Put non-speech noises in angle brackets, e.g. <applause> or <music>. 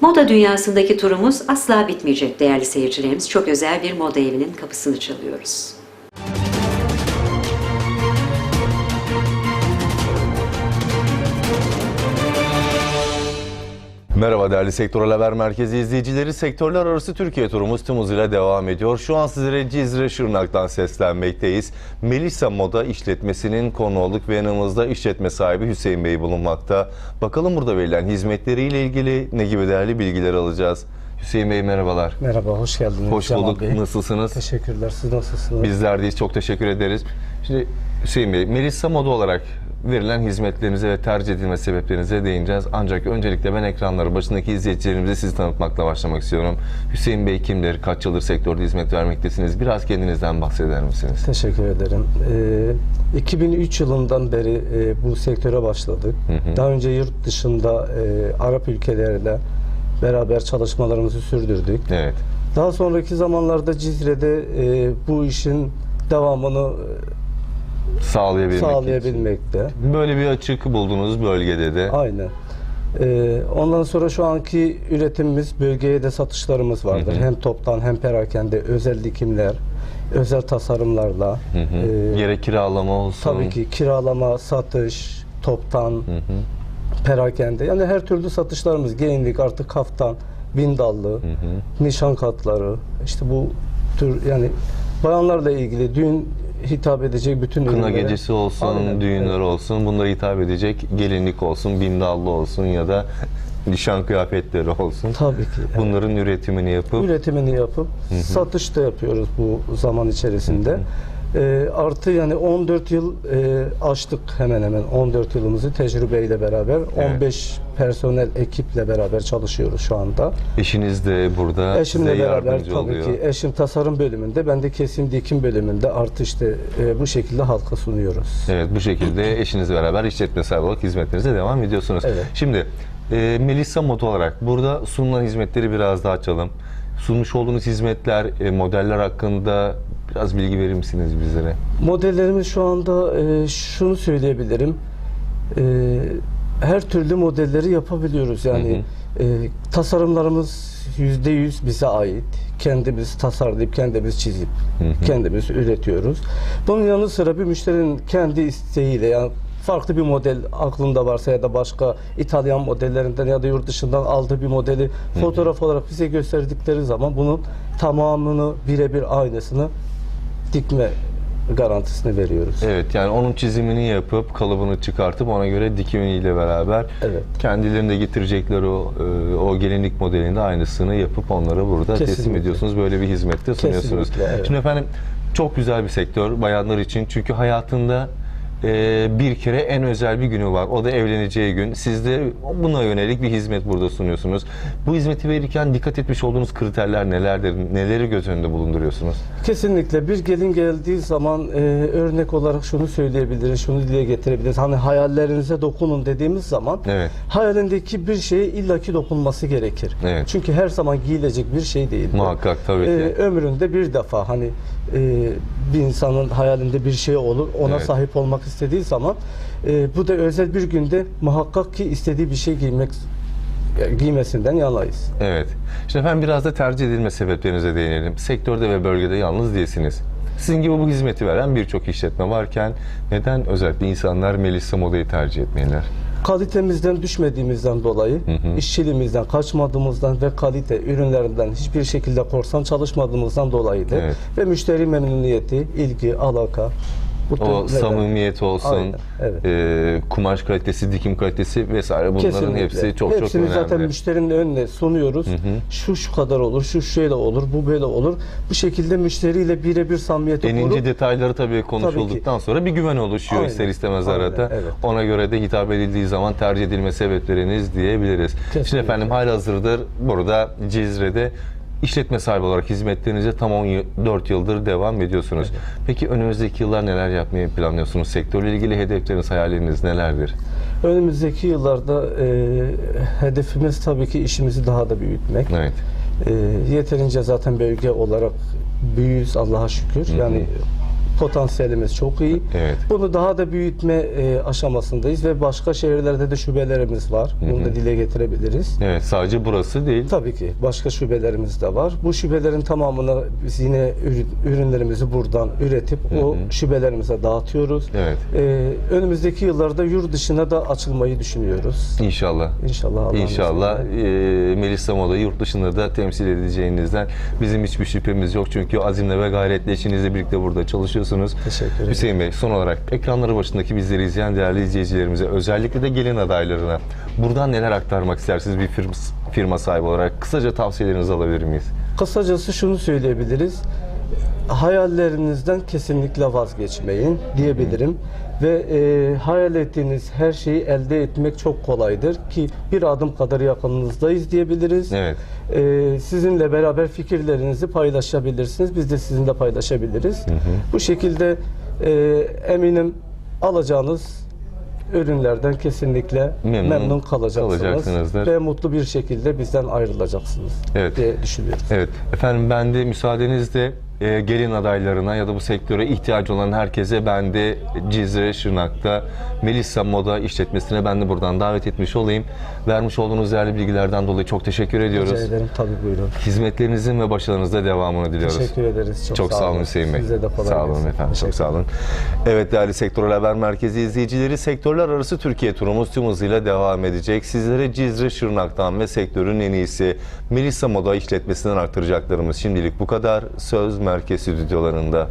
Moda dünyasındaki turumuz asla bitmeyecek değerli seyircilerimiz. Çok özel bir moda evinin kapısını çalıyoruz. Merhaba değerli Sektörel Haber Merkezi izleyicileri. Sektörler arası Türkiye turumuz tüm hızıyla devam ediyor. Şu an sizlere Cizre Şırnak'tan seslenmekteyiz. Melisa Moda işletmesinin konu olduk ve yanımızda işletme sahibi Hüseyin Bey bulunmakta. Bakalım burada verilen hizmetleriyle ilgili ne gibi değerli bilgiler alacağız. Hüseyin Bey merhabalar. Merhaba, hoş geldiniz. Hoş Cemal bulduk. Bey. Nasılsınız? Teşekkürler. Siz nasılsınız? Bizler deyiz. Çok teşekkür ederiz. Şimdi Hüseyin Bey, Melisa Moda olarak verilen hizmetlerinize ve tercih edilme sebeplerinize değineceğiz. Ancak öncelikle ben ekranları başındaki izleyicilerimize sizi tanıtmakla başlamak istiyorum. Hüseyin Bey kimdir? Kaç yıldır sektörde hizmet vermektesiniz? Biraz kendinizden bahseder misiniz? Teşekkür ederim. Ee, 2003 yılından beri e, bu sektöre başladık. Daha önce yurt dışında e, Arap ülkelerle beraber çalışmalarımızı sürdürdük. Evet. Daha sonraki zamanlarda Cizre'de e, bu işin devamını Sağlayabilmek için. sağlayabilmekte. Böyle bir açık bulduğunuz bölgede de. Aynen. Ee, ondan sonra şu anki üretimimiz bölgeye de satışlarımız vardır. Hı hı. Hem toptan hem perakende özel dikimler, özel tasarımlarla. Hı hı. ee, Gerek kiralama olsun. tabii ki kiralama, satış, toptan, Hı hı. perakende. Yani her türlü satışlarımız gelinlik artık kaftan, bindallı, Hı hı. nişan katları. işte bu tür yani bayanlarla ilgili düğün hitap edecek bütün Kına ürünlere- gecesi olsun, Aynen, düğünler evet. olsun, bunlara hitap edecek gelinlik olsun, bindallı olsun ya da <laughs> nişan kıyafetleri olsun. Tabii ki. evet. Bunların üretimini yapıp üretimini yapıp satış da yapıyoruz bu zaman içerisinde. Ee, artı yani 14 yıl e, açtık hemen hemen 14 yılımızı tecrübeyle beraber 15 personel ekiple beraber çalışıyoruz şu anda. eşiniz de burada Eşimle size beraber yardımcı tabii oluyor. ki eşim tasarım bölümünde ben de kesim dikim bölümünde artı işte e, bu şekilde halka sunuyoruz. Evet bu şekilde eşinizle beraber işletme sahibi olarak hizmetlerinize devam ediyorsunuz. Evet. Şimdi e, Melisa Moda olarak burada sunulan hizmetleri biraz daha açalım. Sunmuş olduğunuz hizmetler, e, modeller hakkında biraz bilgi verir misiniz bizlere? Modellerimiz şu anda e, şunu söyleyebilirim. E, her türlü modelleri yapabiliyoruz. Yani e, tasarımlarımız yüzde yüz bize ait. Kendimiz tasarlayıp, kendimiz çizip, kendimiz üretiyoruz. Bunun yanı sıra bir müşterinin kendi isteğiyle yani farklı bir model aklında varsa ya da başka İtalyan modellerinden ya da yurt dışından aldığı bir modeli fotoğraf olarak bize gösterdikleri zaman bunun tamamını birebir aynısını dikme garantisini veriyoruz. Evet yani onun çizimini yapıp kalıbını çıkartıp ona göre dikimiyle beraber Evet. kendilerinde getirecekleri o, e, o gelinlik modelinde aynısını yapıp onlara burada teslim Kesinlikle. ediyorsunuz. Böyle bir hizmette sunuyorsunuz. Kesinlikle, evet. Şimdi efendim çok güzel bir sektör bayanlar için. Çünkü hayatında e, bir kere en özel bir günü var. O da evleneceği gün. Siz de buna yönelik bir hizmet burada sunuyorsunuz. Bu hizmeti verirken dikkat etmiş olduğunuz kriterler nelerdir? Neleri göz önünde bulunduruyorsunuz? Kesinlikle bir gelin geldiği zaman e, örnek olarak şunu söyleyebiliriz, şunu dile getirebiliriz. Hani hayallerinize dokunun dediğimiz zaman Evet. hayalindeki bir şeye illaki dokunması gerekir. Evet. Çünkü her zaman giyilecek bir şey değil. Muhakkak tabii ki. E, ömründe bir defa hani e, bir insanın hayalinde bir şey olur, ona Evet. sahip olmak istediği zaman e, bu da özel bir günde muhakkak ki istediği bir şey giymek giymesinden yanayız. Evet. Şimdi efendim biraz da tercih edilme sebeplerinize değinelim. Sektörde ve bölgede yalnız değilsiniz. Sizin gibi bu hizmeti veren birçok işletme varken neden özellikle insanlar Melisa Moda'yı tercih etmeyenler? Kalitemizden düşmediğimizden dolayı, işçiliğimizden kaçmadığımızdan ve kalite ürünlerinden hiçbir şekilde korsan çalışmadığımızdan dolayıdır. Evet. Ve müşteri memnuniyeti, ilgi, alaka bu O samimiyet olsun, Aynen, evet. e, kumaş kalitesi, dikim kalitesi vesaire bunların Kesinlikle. hepsi çok çok Hepsini önemli. zaten müşterinin önüne sunuyoruz. Şu şu kadar olur, şu şöyle olur, bu böyle olur. Bu şekilde müşteriyle birebir samimiyeti En ince detayları tabii konuşulduktan sonra bir güven oluşuyor Aynen, ister istemez aynen, arada. evet. Ona göre de hitap edildiği zaman tercih edilme sebepleriniz diyebiliriz. Şimdi Kesinlikle. efendim halihazırdır burada Cizre'de işletme sahibi olarak hizmetlerinize tam 14 yıldır devam ediyorsunuz. Peki önümüzdeki yıllar neler yapmayı planlıyorsunuz? Sektörle ilgili hedefleriniz, hayalleriniz nelerdir? önümüzdeki yıllarda e, hedefimiz tabii ki işimizi daha da büyütmek. Evet. E, yeterince zaten bölge olarak büyüyüz Allah'a şükür. Yani potansiyelimiz çok iyi. Evet. Bunu daha da büyütme e, aşamasındayız ve başka şehirlerde de şubelerimiz var. Bunu da dile getirebiliriz. Evet sadece burası değil. Tabii ki başka şubelerimiz de var. Bu şubelerin tamamına biz yine ürün- ürünlerimizi buradan üretip o şubelerimize dağıtıyoruz. Evet. Ee, önümüzdeki yıllarda yurt dışına da açılmayı düşünüyoruz. İnşallah. İnşallah. İnşallah e, Melisa Moda'yı yurt dışında da temsil edeceğinizden bizim hiçbir şüphemiz yok. Çünkü azimle ve gayretle eşinizle birlikte burada çalışıyorsunuz. Teşekkür ederim. Hüseyin Bey son olarak ekranları başındaki bizleri izleyen değerli izleyicilerimize özellikle de gelin adaylarına buradan neler aktarmak istersiniz bir firma, firma sahibi olarak? Kısaca tavsiyelerinizi alabilir miyiz? Kısacası şunu söyleyebiliriz. Hayallerinizden kesinlikle vazgeçmeyin diyebilirim. Ve e, hayal ettiğiniz her şeyi elde etmek çok kolaydır ki bir adım kadar yakınınızdayız diyebiliriz. Evet. E, sizinle beraber fikirlerinizi paylaşabilirsiniz. Biz de sizinle paylaşabiliriz. Bu şekilde e, eminim alacağınız ürünlerden kesinlikle Memnun memnun, kalacaksınız kalacaksınızdır. ve mutlu bir şekilde bizden ayrılacaksınız Evet. diye düşünüyoruz. Evet. Efendim ben de müsaadenizle e, gelin adaylarına ya da bu sektöre ihtiyacı olan herkese ben de Cizre Şırnak'ta Melissa Moda işletmesine ben de buradan davet etmiş olayım. Vermiş olduğunuz değerli bilgilerden dolayı çok teşekkür ediyoruz. Rica ederim tabii buyurun. Hizmetlerinizin ve başarınızda devamını diliyoruz. Teşekkür ederiz. Çok, Çok sağ olun Hüseyin Bey. Size de kolay Sağ olun gelsin. efendim. Çok sağ olun. Evet değerli Sektörel Haber Merkezi izleyicileri sektörler arası Türkiye turumuz tüm hızıyla devam edecek. Sizlere Cizre Şırnak'tan ve sektörün en iyisi Melissa Moda işletmesinden aktaracaklarımız şimdilik bu kadar. Söz Merkez Stüdyolarında.